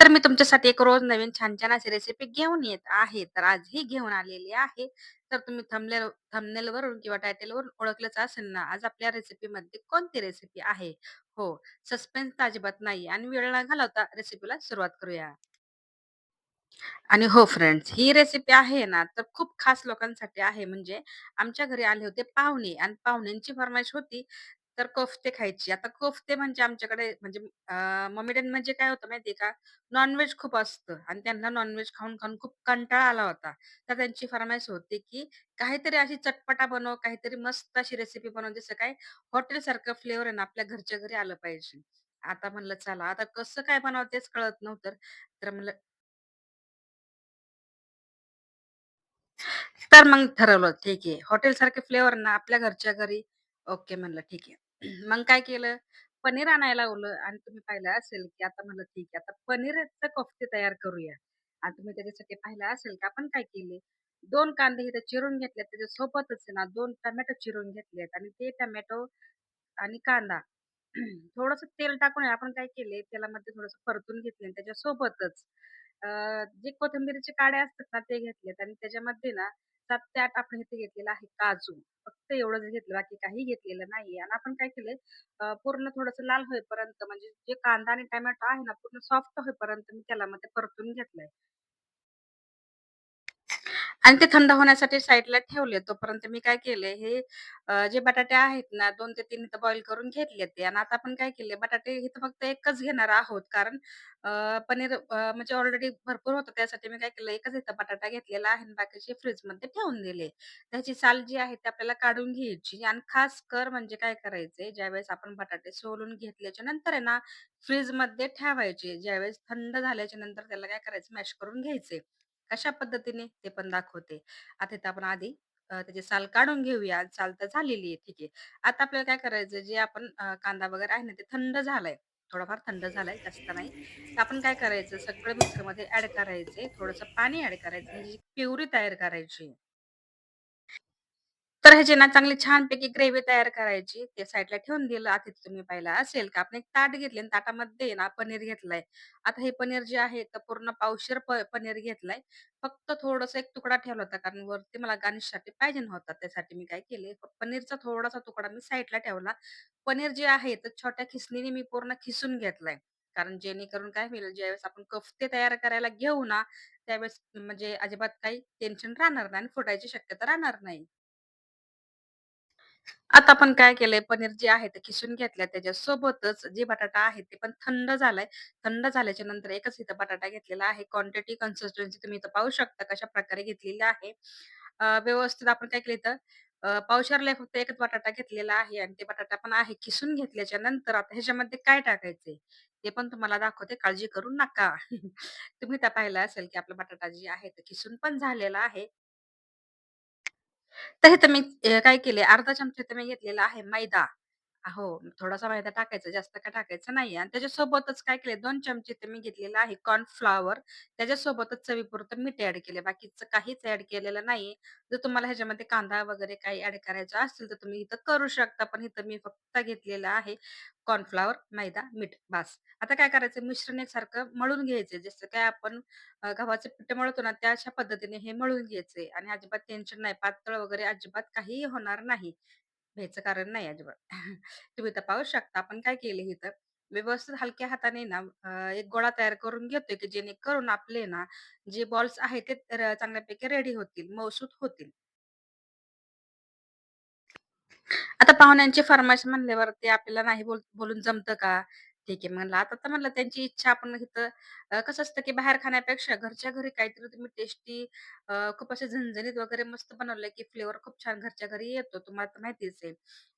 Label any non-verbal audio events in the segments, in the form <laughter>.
तर मी तुमच्यासाठी एक रोज नवीन छान-छान अशी रेसिपी घेऊन येत आहे. तर आज ही घेऊन आलेली आहे. तर तुम्ही थंबनेल थंबनेलवरून किंवा टायटलवरून ओळखलंच असेल ना, आज आपल्या रेसिपीमध्ये कोणती रेसिपी आहे? हो, सस्पेन्स तर अजिबात नाही आणि वेळ न घालवता रेसिपीला सुरुवात करूया. आणि हो फ्रेंड्स, ही रेसिपी आहे ना, तर खूप खास लोकांसाठी आहे. म्हणजे आमच्या घरी आले होते पाहुणे आणि पाहुण्यांची फरमाईश होती, तर कोफ्ते खायची. आता कोफ्ते म्हणजे आमच्याकडे म्हणजे अ, म्हणजे काय होतं माहिती आहे का? नॉन खूप असतं आणि त्यांना नॉन खाऊन-खाऊन खूप कंटाळा आला होता. तर त्यांची फर्माईश होती, की काहीतरी अशी चटपटा बनव, काहीतरी मस्त अशी रेसिपी बनव, जसं काय हॉटेलसारखं फ्लेवर आहे ना, आपल्या घरच्या घरी आलं पाहिजे. आता म्हणलं चला, आता कसं काय बनावं तेच कळत नव्हतं. तर म्हणलं तर मग ठरवलं ठीक आहे. हॉटेलसारखे फ्लेवर ना आपल्या घरच्या घरी ओके म्हणलं ठीक आहे. <clears throat> मग काय केलं, पनीर आणायला लावलं आणि तुम्ही पाहिलं असेल, की आता म्हणलं ठीक आहे, आता पनीरचे कोफ्ते तयार करूया. आणि तुम्ही त्याच्यासाठी पाहिलं असेल, की आपण काय केले, 2 कांदे इथे चिरून घेतले. त्याच्यासोबतच आहे ना 2 टोमॅटो चिरून घेतलेत आणि ते टोमॅटो आणि कांदा <clears throat> थोडंसं तेल टाकून आहे आपण काय केले, तेलामध्ये थोडंसं परतून घेतले आणि त्याच्यासोबतच अ, जे कोथिंबीरीचे काड्या असतात ना, ते घेतलेत आणि त्याच्यामध्ये ना तर त्यात आपण इथे घेतलेलं आहे काजू. फक्त एवढंच घेतलं, बाकी काही घेतलेलं नाहीये. आणि आपण काय केलंय पूर्ण थोडंसं लाल होईपर्यंत म्हणजे जे कांदा आणि टोमॅटो आहे ना, पूर्ण सॉफ्ट होईपर्यंत मी तेलामध्ये परतून घेतलंय. आणि ते थंड होण्यासाठी साईडला ठेवले. तोपर्यंत मी काय केले, हे अ, जे बटाटे आहेत ना 2 ते 3 इथं बॉईल करून घेतले ते आणि आता आपण काय केले, बटाटे इथं फक्त एकच घेणार आहोत. कारण अ, पनीर अ, म्हणजे ऑलरेडी भरपूर होतं. त्यासाठी मी काय केलं, एकच इथं बटाटा घेतलेला आहे आणि बाकीचे फ्रिजमध्ये ठेवून दिले. त्याची साल जी आहे ती आपल्याला काढून घ्यायची आणि खास कर म्हणजे काय करायचंय, ज्यावेळेस आपण बटाटे सोलून घेतल्याच्या नंतर आहे ना, फ्रिजमध्ये ठेवायचे. ज्यावेळेस थंड झाल्याच्यानंतर त्याला काय करायचं, मॅश करून घ्यायचे. कशा पद्धतीने ते पण दाखवते. आता इथं आपण आधी अ, त्याची साल काढून घेऊया. साल तर झालेली आहे, ठीक आहे. आता आपल्याला काय करायचं, जे आपण अ, कांदा वगैरे आहे ना, ते थंड झालाय. थोडाफार थंड झालाय, जास्त नाही. तर आपण काय करायचं, सगळं मिक्सरमध्ये ॲड करायचे. थोडंसं पाणी ॲड करायचं, म्हणजे ह्याची प्युरी तयार करायची. तर ह्याची ना चांगली छानपैकी ग्रेव्ही तयार करायची. ते साईडला ठेवून दिलं. आता तुम्ही पाहिलं असेल का आपण एक ताट घेतले आणि ताटामध्ये ना पनीर घेतलंय. आता हे पनीर जे आहे तर पूर्ण पावशेर प पनीर घेतलंय. फक्त थोडासा एक तुकडा ठेवला होता कारण वरती मला गार्निशसाठी पाहिजे नव्हता. त्यासाठी मी काय केले, पनीरचा थोडासा तुकडा मी साईडला ठेवला. पनीर जे आहे तर छोट्या खिसणीने मी पूर्ण खिसून घेतलंय. कारण जेणेकरून काय होईल, ज्यावेळेस आपण कोफ्ते तयार करायला घेऊ ना, त्यावेळेस म्हणजे अजिबात काही टेन्शन राहणार नाही आणि फुटायची शक्यता राहणार नाही. आता आपण काय केलंय, पनीर जे आहे ते किसून घेतलंय. त्याच्यासोबतच जे बटाटा आहे ते पण थंड झालाय. थंड झाल्याच्यानंतर एकच इथं बटाटा घेतलेला आहे. क्वांटिटी, कन्सिस्टन्सी तुम्ही इथं पाहू शकता कशाप्रकारे घेतलेली आहे. अ, व्यवस्थित आपण काय केलं इथं अ, पावशेरला फक्त एकच बटाटा घेतलेला आहे आणि ते बटाटा पण आहे किसून घेतल्याच्या नंतर आता ह्याच्यामध्ये काय टाकायचंय, ते पण तुम्हाला दाखवते. काळजी करू नका. <laughs> तुम्ही तर पाहिलं असेल, की आपला बटाटा जे आहे ते किसून पण झालेला आहे. तर इथं मी अ, काय केले अर्धा चमचा तर मी घेतलेला आहे मैदा. हो, थोडासा मैदा टाकायचा, जास्त काय टाकायचं नाहीये आणि त्याच्यासोबतच काय केले 2 चमचे इथे मी घेतलेला आहे कॉर्नफ्लॉवर. त्याच्यासोबतच चवीपुरतं मीठ ॲड केले. बाकीचं काहीच ॲड केलेलं नाहीये. जर तुम्हाला ह्याच्यामध्ये कांदा वगैरे काही ॲड करायचा असेल, तर तुम्ही इथं करू शकता. पण इथं मी फक्त घेतलेलं आहे कॉर्नफ्लॉवर, मैदा, मीठ बास. आता काय करायचं मिश्रण एकसारखं मळून घ्यायचं. जसं काय आपण अ, गव्हाचं पीठ मळतो ना, त्या अशा पद्धतीने हे मळून घ्यायचंय आणि अजिबात टेन्शन नाही. पातळ वगैरे अजिबात काहीही होणार नाही. भ्यायचं कारण नाही अजिबात. <laughs> तुम्ही तपासू शकता आपण काय केले इथं, व्यवस्थित हलक्या हाताने ना अ, एक गोळा तयार करून घेतोय, की जेणेकरून आपले ना जे बॉल्स आहेत ते र चांगल्यापैकी रेडी होतील, मऊसूत होतील. आता पाहुण्यांची फर्माईश म्हणल्यावरती आपल्याला नाही बोल बोलून जमतं का? ठीक आहे म्हणलं. आता तर म्हणलं त्यांची इच्छा आपण इथं अ, कसं असतं की बाहेर खाण्यापेक्षा घरच्या घरी काहीतरी तुम्ही टेस्टी अ, खूप असे झणझणीत वगैरे मस्त बनवलंय की फ्लेवर खूप छान घरच्या घरी येतो. तुम्हाला तर माहितीच आहे.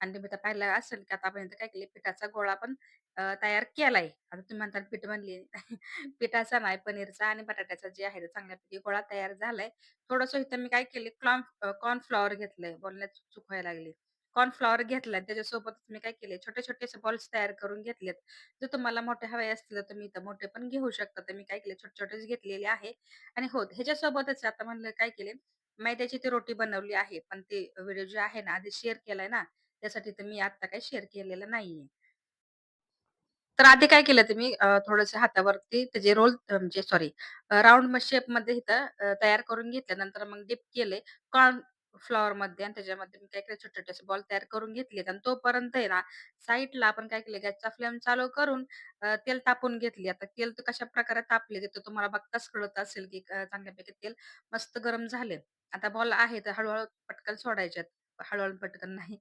आणि तुम्ही तर पाहिलं असेल की आता आपण काय केले पिठाचा गोळा पण अ, तयार केलाय. आता तुम्ही म्हणताल पीठ बनली. <laughs> पिठाचा नाही, पनीरचा आणि बटाट्याचा जे आहे ते चांगल्यापैकी गोळा तयार झालाय. थोडंसं इथं मी काय केले क्लॉन अ, कॉर्नफ्लॉवर घेतलंय. बोलण्यात चूक व्हायला लागली. कॉर्नफ्लॉवर घेतलाय. त्याच्यासोबतच मी काय केले छोटे-छोटे असे बॉल्स तयार करून घेतलेत. जर तुम्हाला मोठे हवे असतील तर तुम्ही इथं मोठे पण घेऊ शकता. तर मी काय केले छोटे-छोटेच घेतलेले आहे. आणि हो, ह्याच्यासोबतच आता म्हणलं काय केले मैद्याची ती रोटी बनवली आहे. पण ते व्हिडिओ जे आहे ना आधी शेअर केलाय ना, त्यासाठी तर मी आता काही शेअर केलेलं नाहीये. तर आधी काय केलं तुम्ही अ, थोडंसं हातावरती त्याचे रोल अ, म्हणजे सॉरी अ, राउंड शेपमध्ये इथं अ, तयार करून घेतले. नंतर मग डिप केले कॉर्न फ्लॉवर मध्ये आणि त्याच्यामध्ये मी काय केलं छोटे-छोटे असे बॉल तयार करून घेतलेत आणि तोपर्यंत आहे ना, साईडला आपण काय केलं गॅसचा फ्लेम चालू करून अ, तेल तापवून घेतली. आता तेल तर कशाप्रकारे तापले ते तर तुम्हाला बघताच कळत असेल, की अ, चांगल्यापैकी तेल मस्त गरम झाले. आता बॉल आहे तर हळू पटकन सोडायच्यात. हळू पटकन नाही.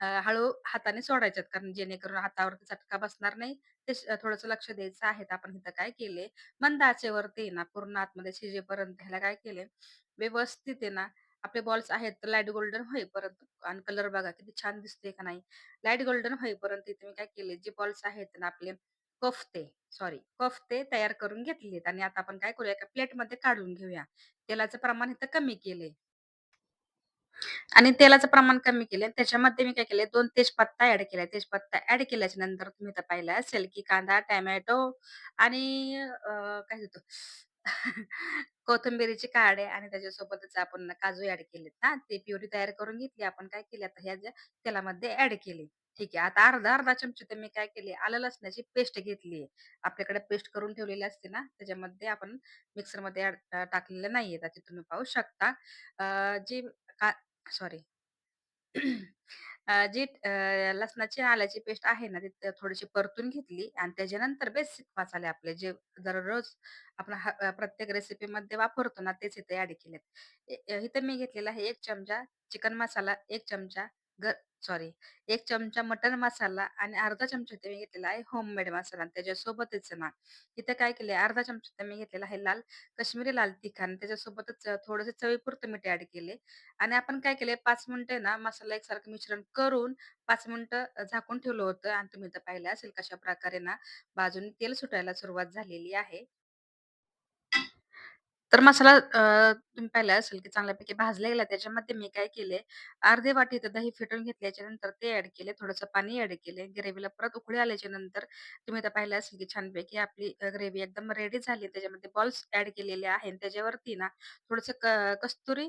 अ, हळू हाताने सोडायच्यात कारण जेणेकरून हातावरती चटका बसणार नाही ते श थोडंसं लक्ष द्यायचं आहे. तर आपण इथं काय केले, मंद आचेवरती आहे ना, पूर्ण आतमध्ये शिजेपर्यंत ह्याला काय केले, व्यवस्थित आहे ना, आपले बॉल्स आहेत तर लाइट गोल्डन होईपर्यंत आणि कलर बघा किती छान दिसतोय का नाही. लाइट गोल्डन होईपर्यंत इथे मी काय केले, जे बॉल्स आहेत ना आपले कफते सॉरी कफते तयार करून घेतलेत आणि आता आपण काय करूया, एका प्लेटमध्ये काढून घेऊया. तेलाचं प्रमाण इथं कमी केलंय. आणि तेलाचं प्रमाण कमी केले. त्याच्यामध्ये मी काय केले दोन तेजपत्ता ऍड केला तेजपत्ता ऍड केल्याच्यानंतर तुम्ही तर पाहिलं असेल, की कांदा, टोमॅटो आणि काय होतं कोथिंबिरीचे काडे आणि त्याच्यासोबतच आपण काजू ॲड केलेत ना, ते प्युरी तयार करून घेतली. आपण काय केली आता ह्या ज्या तेलामध्ये ॲड केली. ठीक आहे. आता अर्धा-अर्धा चमचे तर मी काय केली, आलं लसणाची पेस्ट घेतली आहे. आपल्याकडे पेस्ट करून ठेवलेली असते ना, त्याच्यामध्ये आपण मिक्सरमध्ये ॲड अ, टाकलेलं नाहीये. तर तुम्ही पाहू शकता. अ, जी का सॉरी <clears throat> अ, जी अ, लसणाची आल्याची पेस्ट आहे ना, ती थोडीशी परतून घेतली आणि त्याच्यानंतर बेसिक मसाले आपले जे दररोज आपण ह अ, प्रत्येक रेसिपीमध्ये वापरतो ना, तेच इथे ॲड केलेत. इ इथे मी घेतलेला आहे 1 चमचा चिकन मसाला, 1 चमचा ग सॉरी 1 चमचा मटन मसाला आणि अर्धा चमचा इथे मी घेतलेला आहे होममेड मसाला आणि त्याच्यासोबतच ना, इथं काय केले अर्धा चमचा इथे मी घेतलेला आहे लाल काश्मीरी लाल तिखा आणि त्याच्यासोबतच अ, थोडंसं चवीपुरतं मीठ ऍड केले. आणि आपण काय केलंय पाच मिनिटं ना मसाला एकसारखं मिश्रण करून पाच मिनिटं झाकून ठेवलं होतं आणि तुम्ही तर पाहिलं असेल कशा प्रकारे ना बाजूने तेल सुटायला सुरुवात झालेली आहे. तर मसाला अ, तुम्ही पाहिलं असेल की चांगल्यापैकी भाजला गेला. त्याच्यामध्ये मी काय केले, अर्धे वाटी तर दही फेटून घेतल्याच्या नंतर ते ॲड केले. थोडंसं पाणी ॲड केले. ग्रेव्हीला परत उकळी आल्याच्यानंतर तुम्ही तर पाहिलं असेल की छानपैकी आपली अ, ग्रेव्ही एकदम रेडी झाली. त्याच्यामध्ये बॉल्स ॲड केलेले आहे आणि त्याच्यावरती ना थोडंसं क कस्तुरी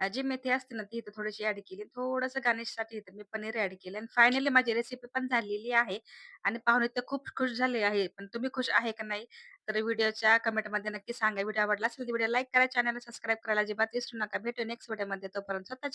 जी मेथी असते ना, ती इथं थोडीशी ॲड केली. थोडंसं गार्निशसाठी इथं मी पनीर ॲड केलं आणि फायनली माझी रेसिपी पण झालेली आहे आणि पाहुणे तर खूप खुश झाले आहे. पण तुम्ही खुश आहे का नाही? तर व्हिडिओच्या कमेंटमध्ये नक्की सांगा. व्हिडिओ आवडला असेल तर व्हिडिओ लाईक करा, चॅनलला सबस्क्राईब करायला अजिबात विसरू नका. भेटू नेक्स्ट व्हिडिओमध्ये. तोपर्यंत स्वतःची